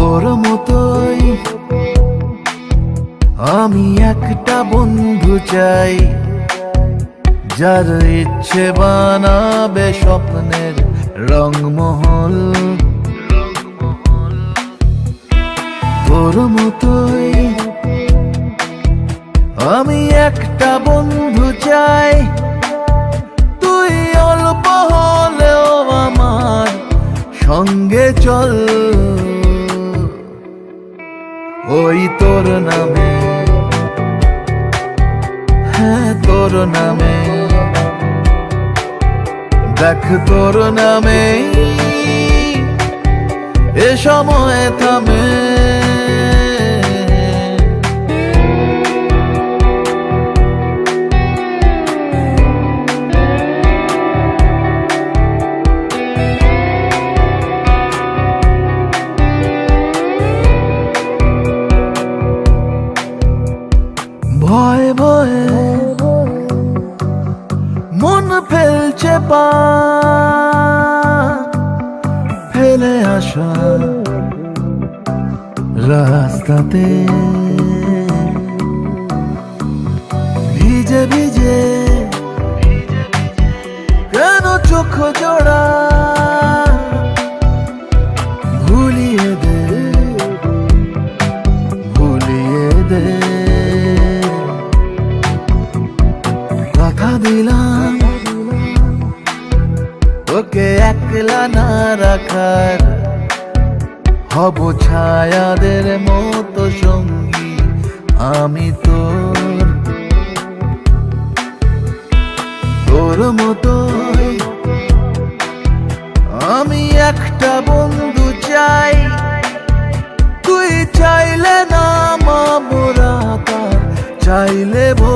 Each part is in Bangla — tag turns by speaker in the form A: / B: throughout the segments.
A: তোর মতোই। আমি একটা বন্ধু চাই, যার ইচ্ছে বানাবে স্বপ্নের রংমহল। তোর মতোই। আমি একটা বন্ধু চাই, তুই অল্প হলেও আমার সঙ্গে চল। ওই তোর নামে। হ্যাঁ তোর নামে। দেখ তোর নামে। এ সময় থামে। ফেলছে পা ফেলে আসা রাস্তাতে। ভিজে ভিজে কেন চোখ জোড়া? দে দে। দিলাম একলা না রাখার, হব ছায়াদের মতো সঙ্গী আমি তোর। তোর মতোই আমি একটা বন্ধু চাই, তুই চাইলে না মা মোরা চাইলে ভো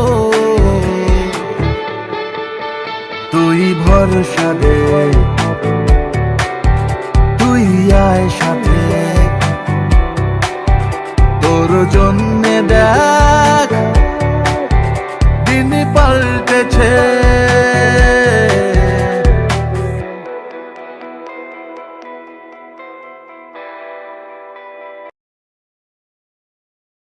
A: তুই ভরসা দে। তোর জন্যে দেখ দিন পাল্টেছে